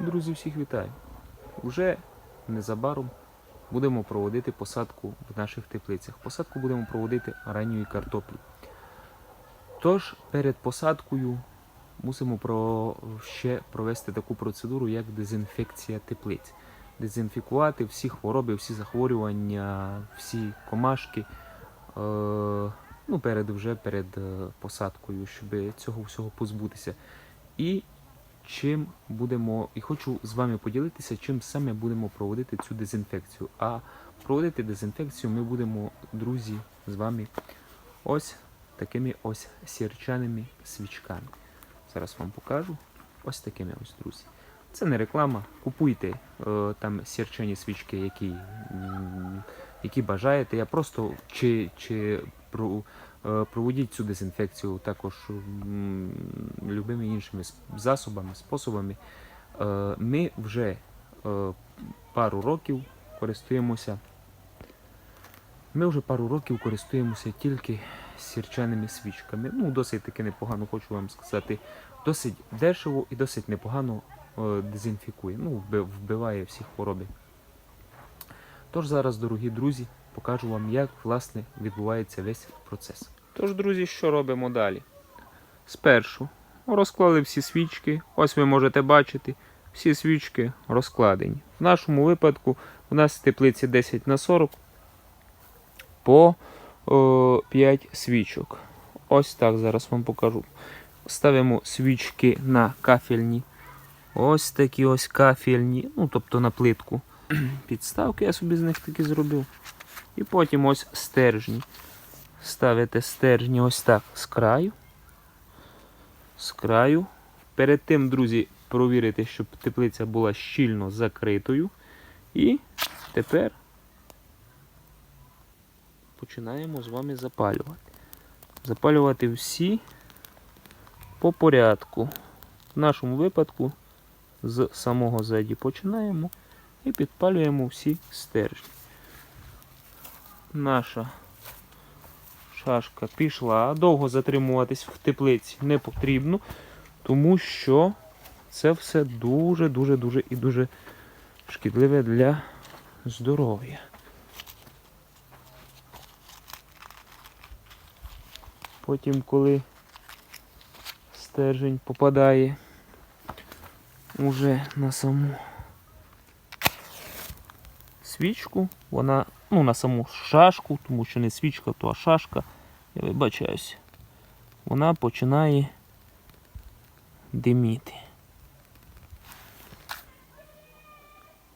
Друзі, всіх вітаю! Уже незабаром будемо проводити посадку в наших теплицях. Посадку будемо проводити ранньої картоплі. Тож перед посадкою мусимо про... ще провести таку процедуру, як дезінфекція теплиць. Дезінфікувати всі хвороби, всі захворювання, всі комашки. Е... Ну, перед вже перед е, посадкою, щоб цього всього позбутися. І чим будемо, і хочу з вами поділитися, чим саме будемо проводити цю дезінфекцію. А проводити дезінфекцію ми будемо, друзі, з вами ось такими ось сірчаними свічками. Зараз вам покажу. Ось такими ось, друзі. Це не реклама. Купуйте е, там сірчані свічки, які, які бажаєте. Я просто чи, чи про, проводіть цю дезінфекцію також любими іншими засобами, способами. Е, ми вже е, пару років користуємося. Ми вже пару років користуємося тільки сірчаними свічками. Ну, досить таки непогано, хочу вам сказати. Досить дешево і досить непогано е, дезінфікує. Ну, вбиває всі хвороби. Тож зараз, дорогі друзі, покажу вам, як власне відбувається весь процес. Тож, друзі, що робимо далі? Спершу розклали всі свічки. Ось ви можете бачити, всі свічки розкладені. В нашому випадку у нас теплиці 10 на 40 по о, 5 свічок. Ось так зараз вам покажу. Ставимо свічки на кафельні. Ось такі ось кафельні, ну тобто на плитку. Підставки я собі з них таки зробив. І потім ось стержні. Ставите стержні ось так з краю. З краю. Перед тим, друзі, провірити, щоб теплиця була щільно закритою. І тепер починаємо з вами запалювати. Запалювати всі по порядку. В нашому випадку з самого ззаді починаємо і підпалюємо всі стержні. Наша шашка пішла. Довго затримуватись в теплиці не потрібно, тому що це все дуже-дуже дуже і дуже шкідливе для здоров'я. Потім, коли стержень попадає уже на саму свічку, вона, ну, на саму шашку, тому що не свічка, то а шашка, я вибачаюсь, вона починає диміти.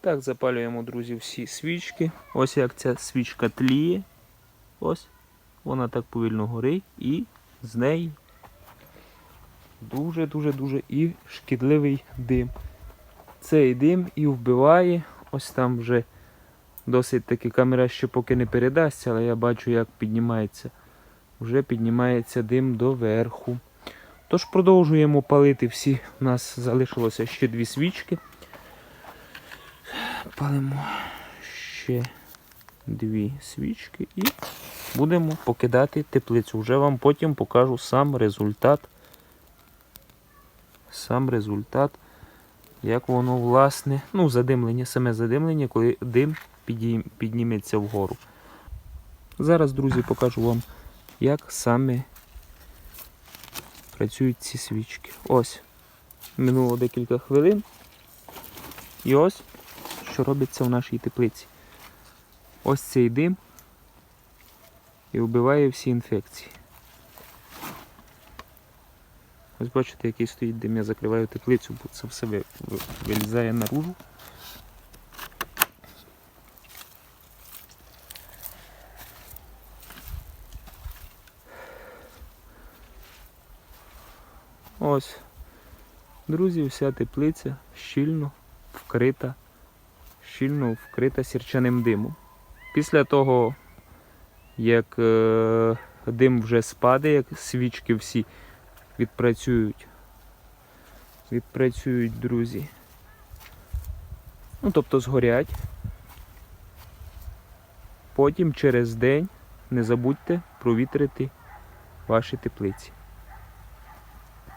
Так, запалюємо, друзі, всі свічки. Ось як ця свічка тліє. Ось. Вона так повільно горить і з неї дуже-дуже-дуже і шкідливий дим. Цей дим і вбиває. Ось там вже досить таки камера ще поки не передасться, але я бачу, як піднімається. Вже піднімається дим доверху. Тож продовжуємо палити всі. У нас залишилося ще дві свічки. Палимо ще дві свічки і будемо покидати теплицю. Вже вам потім покажу сам результат. Сам результат, як воно власне, ну, задимлення, саме задимлення, коли дим підніметься вгору. Зараз, друзі, покажу вам, як саме працюють ці свічки. Ось. Минуло декілька хвилин. І ось, що робиться в нашій теплиці. Ось цей дим і вбиває всі інфекції. Ось бачите, який стоїть дим, я закриваю теплицю, бо це все ви- ви- вилізає наружу. Ось, друзі, вся теплиця щільно вкрита, щільно вкрита сірчаним димом. Після того, як е, дим вже спаде, як свічки всі відпрацюють, відпрацюють, друзі. Ну, тобто згорять. Потім через день не забудьте провітрити ваші теплиці.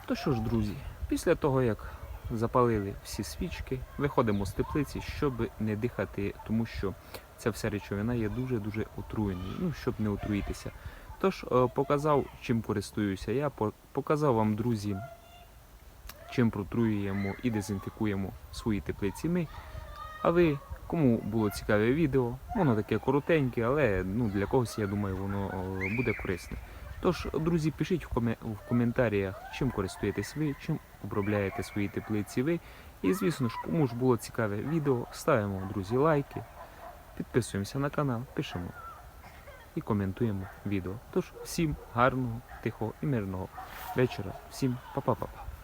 То що ж, друзі, після того, як запалили всі свічки, виходимо з теплиці, щоб не дихати, тому що ця вся речовина є дуже-дуже отруєною, ну, щоб не отруїтися. Тож е, показав, чим користуюся я, показав вам, друзі, чим протруюємо і дезінфікуємо свої теплиці ми. А ви, кому було цікаве відео, воно таке коротеньке, але ну, для когось, я думаю, воно е, буде корисне. Тож, друзі, пишіть в, коме- в коментарях, чим користуєтесь ви, чим обробляєте свої теплиці ви. І, звісно ж, кому ж було цікаве відео, ставимо, друзі, лайки, підписуємося на канал, пишемо і коментуємо відео. Тож, всім гарного, тихого і мирного вечора. Всім па-па-па-па.